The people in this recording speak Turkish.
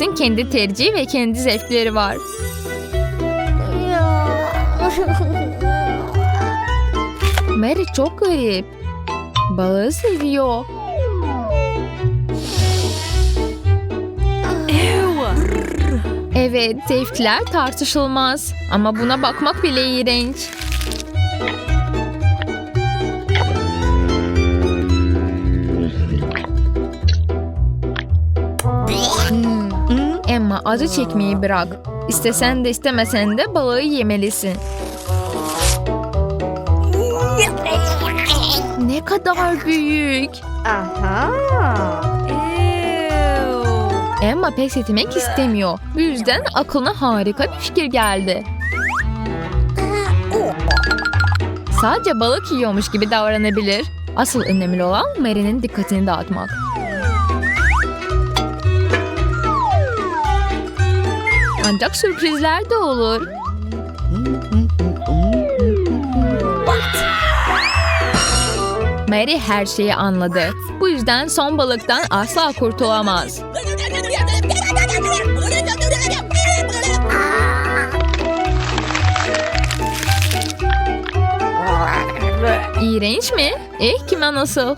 Herkesin kendi tercihi ve kendi zevkleri var. Mary çok garip. Balığı seviyor. Evet, zevkler tartışılmaz. Ama buna bakmak bile iğrenç. Emma acı çekmeyi bırak. İstesen de istemesen de balığı yemelisin. Ne kadar büyük. Aha. Emma pes etmek istemiyor. Bu yüzden aklına harika bir fikir geldi. Sadece balık yiyormuş gibi davranabilir. Asıl önemli olan Mary'nin dikkatini dağıtmak. Ancak sürprizler de olur. Mary her şeyi anladı. Bu yüzden son balıktan asla kurtulamaz. İğrenç mi? Eh kime nasıl?